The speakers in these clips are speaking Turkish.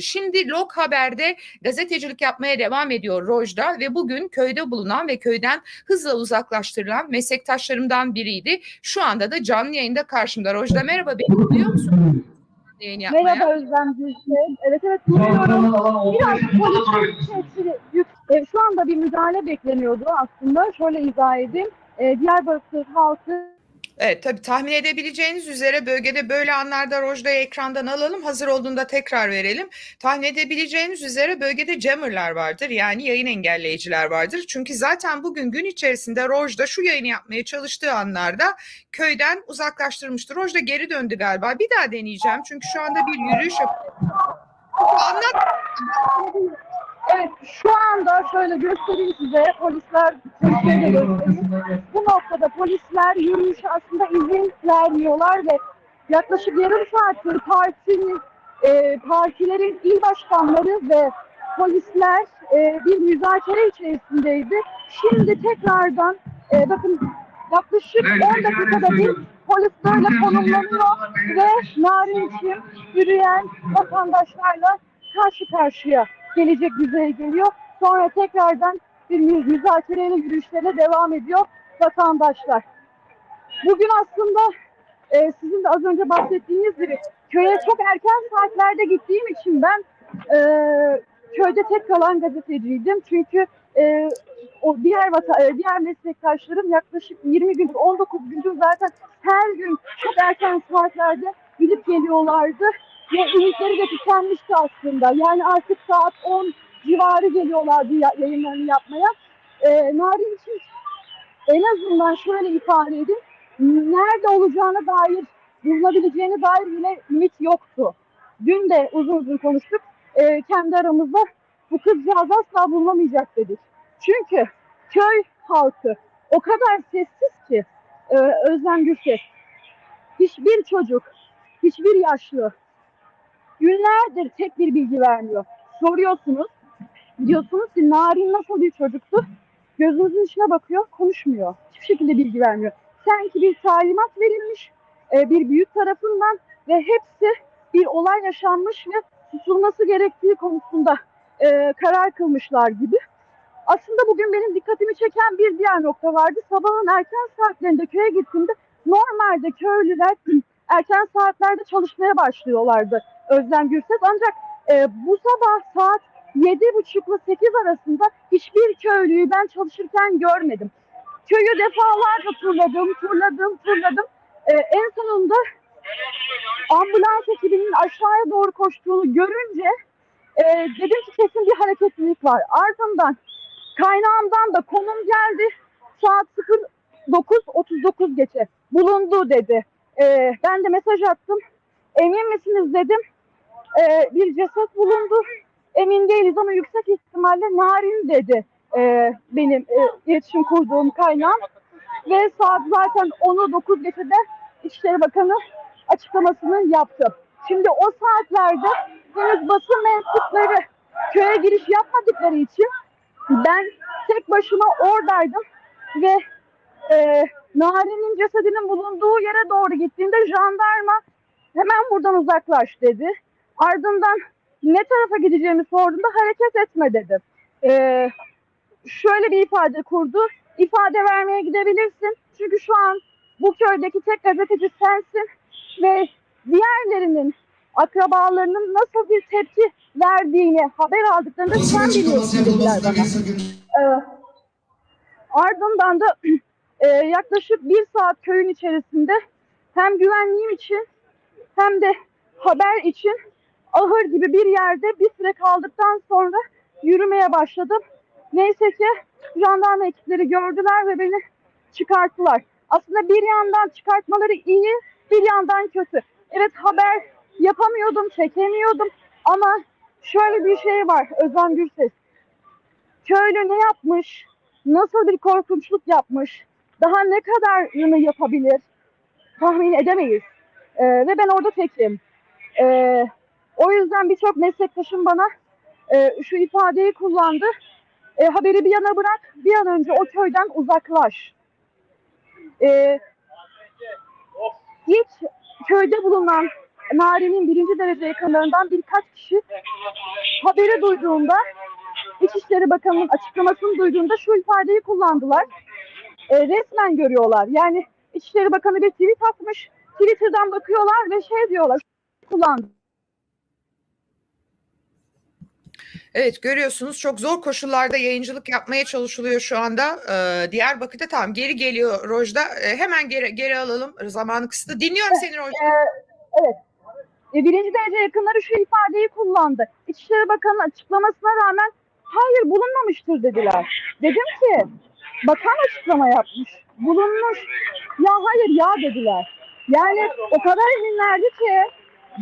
Şimdi Lok Haber'de gazetecilik yapmaya devam ediyor Rojda ve bugün köyde bulunan ve köyden hızla uzaklaştırılan meslektaşlarımdan biriydi. Şu anda da canlı yayında karşımda. Rojda merhaba beni duyuyor musun? Yayın yapmaya. Merhaba Özlem Gülşen. Evet evet duyuyorum. Biraz tesiri yük- e, şu anda bir müdahale bekleniyordu aslında. Şöyle izah edeyim. E, Diyarbakır halkı Evet tabii tahmin edebileceğiniz üzere bölgede böyle anlarda Rojda'yı ekrandan alalım. Hazır olduğunda tekrar verelim. Tahmin edebileceğiniz üzere bölgede jammerlar vardır. Yani yayın engelleyiciler vardır. Çünkü zaten bugün gün içerisinde Rojda şu yayını yapmaya çalıştığı anlarda köyden uzaklaştırmıştır. Rojda geri döndü galiba. Bir daha deneyeceğim. Çünkü şu anda bir yürüyüş yapıyor. Anlat. Evet şu anda şöyle göstereyim size. Polisler göstereyim. Bu noktada polisler yürüyüşe aslında izin vermiyorlar ve yaklaşık yarım saattir partinin e, partilerin il başkanları ve polisler e, bir müzakere içerisindeydi. Şimdi tekrardan e, bakın yaklaşık 10 dakikada bir polis böyle konumlanıyor ve narin için yürüyen vatandaşlarla karşı karşıya gelecek düzeye geliyor. Sonra tekrardan bir mü- müzakereyle yürüyüşlerine devam ediyor vatandaşlar. Bugün aslında e, sizin de az önce bahsettiğiniz gibi köye çok erken saatlerde gittiğim için ben e, köyde tek kalan gazeteciydim. Çünkü e, o diğer vata, e, diğer meslektaşlarım yaklaşık 20 gündür, 19 gündür zaten her gün çok erken saatlerde gidip geliyorlardı. Ve ümitleri de tükenmişti aslında. Yani artık saat 10 civarı geliyorlardı ya- yayınlarını yapmaya. E, Narin için en azından şöyle ifade edeyim. Nerede olacağına dair, bulunabileceğine dair bile ümit yoktu. Dün de uzun uzun konuştuk. E, kendi aramızda bu kızcağız asla bulunamayacak dedik. Çünkü köy halkı o kadar sessiz ki e, Özlem Gürses. Hiçbir çocuk, hiçbir yaşlı günlerdir tek bir bilgi vermiyor. Soruyorsunuz, diyorsunuz ki Narin nasıl bir çocuktu? Gözünüzün içine bakıyor, konuşmuyor. Hiçbir şekilde bilgi vermiyor. Sanki bir talimat verilmiş e, bir büyük tarafından ve hepsi bir olay yaşanmış ve tutulması gerektiği konusunda e, karar kılmışlar gibi. Aslında bugün benim dikkatimi çeken bir diğer nokta vardı. Sabahın erken saatlerinde köye gittiğimde normalde köylüler erken saatlerde çalışmaya başlıyorlardı Özlem Gürses. Ancak e, bu sabah saat yedi buçukla sekiz arasında hiçbir köylüyü ben çalışırken görmedim. Köyü defalarca turladım, turladım, turladım. E, en sonunda ambulans ekibinin aşağıya doğru koştuğunu görünce e, dedim ki kesin bir hareketlilik var. Ardından kaynağımdan da konum geldi. Saat 09.39 geçe bulundu dedi. E, ben de mesaj attım. Emin misiniz dedim. E, bir ceset bulundu. Emin değiliz ama yüksek ihtimalle narin dedi e, benim e, iletişim kurduğum kaynağım. Ve saat zaten 10'u 9 geçede İçişleri Bakanı açıklamasını yaptı. Şimdi o saatlerde henüz basın mensupları köye giriş yapmadıkları için ben tek başıma oradaydım ve e, Nari'nin cesedinin bulunduğu yere doğru gittiğimde jandarma hemen buradan uzaklaş dedi. Ardından ne tarafa gideceğimi sorduğumda hareket etme dedi. E, şöyle bir ifade kurdu. İfade vermeye gidebilirsin. Çünkü şu an bu köydeki tek gazeteci sensin ve diğerlerinin akrabalarının nasıl bir tepki verdiğini haber aldıklarında sen biliyorsun dediler bana. Ee, ardından da e, yaklaşık bir saat köyün içerisinde hem güvenliğim için hem de haber için ahır gibi bir yerde bir süre kaldıktan sonra yürümeye başladım. Neyse ki jandarma ekipleri gördüler ve beni çıkarttılar. Aslında bir yandan çıkartmaları iyi, bir yandan kötü. Evet haber yapamıyordum, çekemiyordum ama şöyle bir şey var Özlem Gürses. Köylü ne yapmış, nasıl bir korkunçluk yapmış, daha ne kadarını yapabilir tahmin edemeyiz. Ee, ve ben orada tekim. Ee, o yüzden birçok meslektaşım bana e, şu ifadeyi kullandı. E, haberi bir yana bırak, bir an önce o köyden uzaklaş. E, hiç köyde bulunan Nari'nin birinci derece yakınlarından birkaç kişi haberi duyduğunda İçişleri Bakanı'nın açıklamasını duyduğunda şu ifadeyi kullandılar. E, resmen görüyorlar. Yani İçişleri Bakanı bir tweet atmış. Twitter'dan bakıyorlar ve şey diyorlar. Kullandı. Evet görüyorsunuz çok zor koşullarda yayıncılık yapmaya çalışılıyor şu anda. Ee, Diyarbakır'da tamam geri geliyor Rojda. Ee, hemen geri, geri alalım zamanı kısıtlı. Dinliyorum seni Rojda. evet. E, birinci derece yakınları şu ifadeyi kullandı. İçişleri Bakanı'nın açıklamasına rağmen hayır bulunmamıştır dediler. Dedim ki bakan açıklama yapmış. Bulunmuş. Ya hayır ya dediler. Yani o kadar eminlerdi ki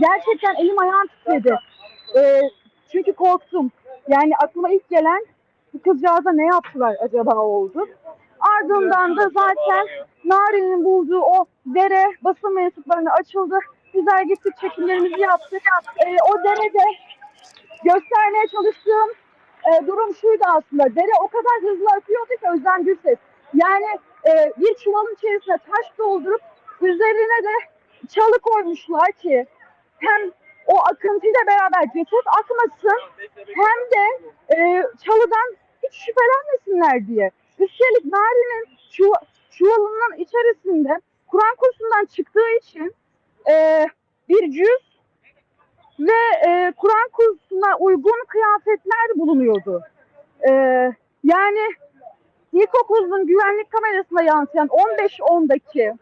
gerçekten elim ayağım titredi. E, çünkü korktum. Yani aklıma ilk gelen bu kızcağıza ne yaptılar acaba oldu. Ardından da zaten Nari'nin bulduğu o dere basın mensuplarına açıldı. Bizler gittik çekimlerimizi yaptık. Ee, o derede göstermeye çalıştığım e, durum şuydu aslında. Dere o kadar hızlı akıyordu ki Özlem Gürses. Yani e, bir çuvalın içerisine taş doldurup üzerine de çalı koymuşlar ki hem o akıntıyla beraber ceset akmasın hem de e, çalıdan hiç şüphelenmesinler diye. Üstelik Nari'nin çuva, çuvalının içerisinde Kur'an kursundan çıktığı için e, bir cüz ve e, Kur'an kursuna uygun kıyafetler bulunuyordu. E, yani ilkokulun güvenlik kamerasına yansıyan 15-10'daki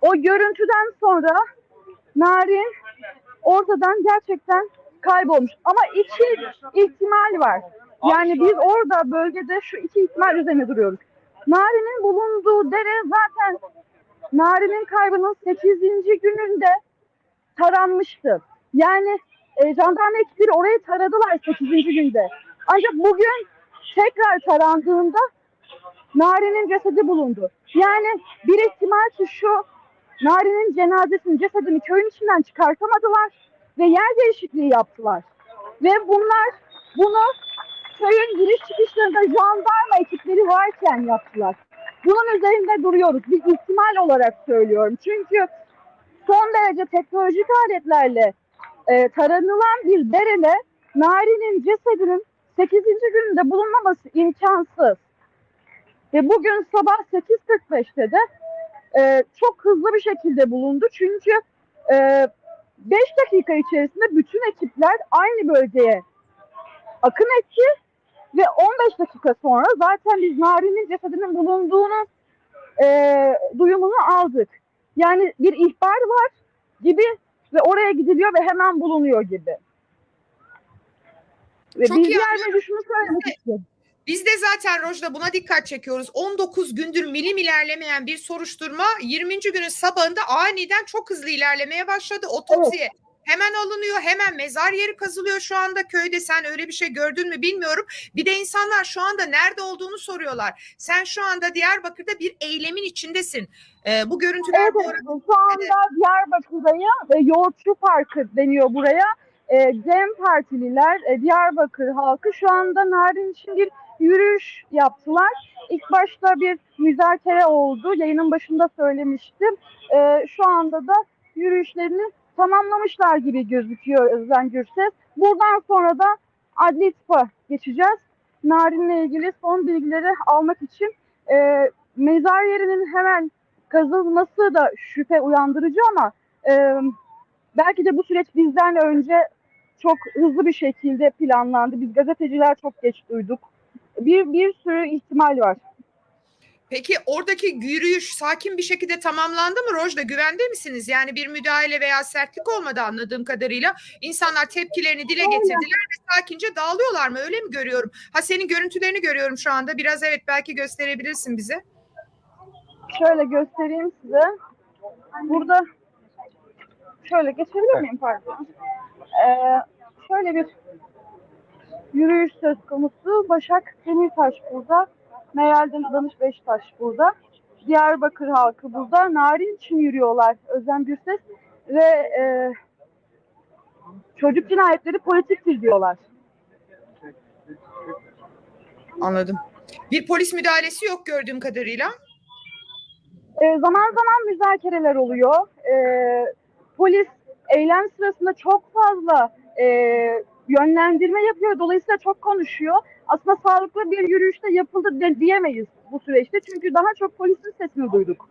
o görüntüden sonra Narin ortadan gerçekten kaybolmuş. Ama iki ihtimal var. Yani biz orada bölgede şu iki ihtimal üzerine duruyoruz. Nari'nin bulunduğu dere zaten Nari'nin kaybının 8. gününde taranmıştı. Yani e, jandarma ekipleri orayı taradılar 8. günde. Ancak bugün tekrar tarandığında Nari'nin cesedi bulundu. Yani bir ihtimal ki şu Nari'nin cenazesini, cesedini köyün içinden çıkartamadılar ve yer değişikliği yaptılar. Ve bunlar bunu köyün giriş çıkışlarında jandarma ekipleri varken yaptılar. Bunun üzerinde duruyoruz. Bir ihtimal olarak söylüyorum. Çünkü son derece teknolojik aletlerle e, taranılan bir derede Nari'nin cesedinin 8. gününde bulunmaması imkansız. Ve bugün sabah 8.45'te de e, çok hızlı bir şekilde bulundu. Çünkü 5 e, dakika içerisinde bütün ekipler aynı bölgeye akın etti ve 15 dakika sonra zaten biz Nari'nin cesedinin bulunduğunu e, duyumunu aldık. Yani bir ihbar var gibi ve oraya gidiliyor ve hemen bulunuyor gibi. Ve Çok iyi şunu söylemek istiyorum. Biz de zaten Rojda buna dikkat çekiyoruz. 19 gündür milim ilerlemeyen bir soruşturma 20. günün sabahında aniden çok hızlı ilerlemeye başladı. Otopsiye hemen alınıyor, hemen mezar yeri kazılıyor şu anda köyde. Sen öyle bir şey gördün mü bilmiyorum. Bir de insanlar şu anda nerede olduğunu soruyorlar. Sen şu anda Diyarbakır'da bir eylemin içindesin. Ee, bu görüntüler Evet, bu evet. arada şu anda Diyarbakır'dayım. E, Yoğurtçu Parkı deniyor buraya. E, Dem Partililer, e, Diyarbakır halkı şu anda Narin için bir yürüyüş yaptılar. İlk başta bir müzakere oldu. Yayının başında söylemiştim. E, şu anda da yürüyüşlerini tamamlamışlar gibi gözüküyor Özden Gürses. Buradan sonra da adli tıpa geçeceğiz. Narin'le ilgili son bilgileri almak için e, mezar yerinin hemen kazılması da şüphe uyandırıcı ama e, belki de bu süreç bizden önce çok hızlı bir şekilde planlandı. Biz gazeteciler çok geç duyduk. Bir, bir sürü ihtimal var. Peki oradaki yürüyüş sakin bir şekilde tamamlandı mı Rojda? Güvende misiniz? Yani bir müdahale veya sertlik olmadı anladığım kadarıyla. İnsanlar tepkilerini dile getirdiler ve sakince dağılıyorlar mı? Öyle mi görüyorum? Ha senin görüntülerini görüyorum şu anda. Biraz evet belki gösterebilirsin bize. Şöyle göstereyim size. Burada şöyle geçebilir miyim pardon? Ee, şöyle bir yürüyüş söz konusu. Başak Demirtaş burada. Meral Danış Beştaş burada. Diyarbakır halkı burada. Narin için yürüyorlar Özlem Gürses. Ve e, çocuk cinayetleri politiktir diyorlar. Anladım. Bir polis müdahalesi yok gördüğüm kadarıyla. E, zaman zaman müzakereler oluyor. E, polis eylem sırasında çok fazla e, yönlendirme yapıyor. Dolayısıyla çok konuşuyor. Aslında sağlıklı bir yürüyüşte yapıldı de- diyemeyiz bu süreçte. Çünkü daha çok polisin sesini duyduk.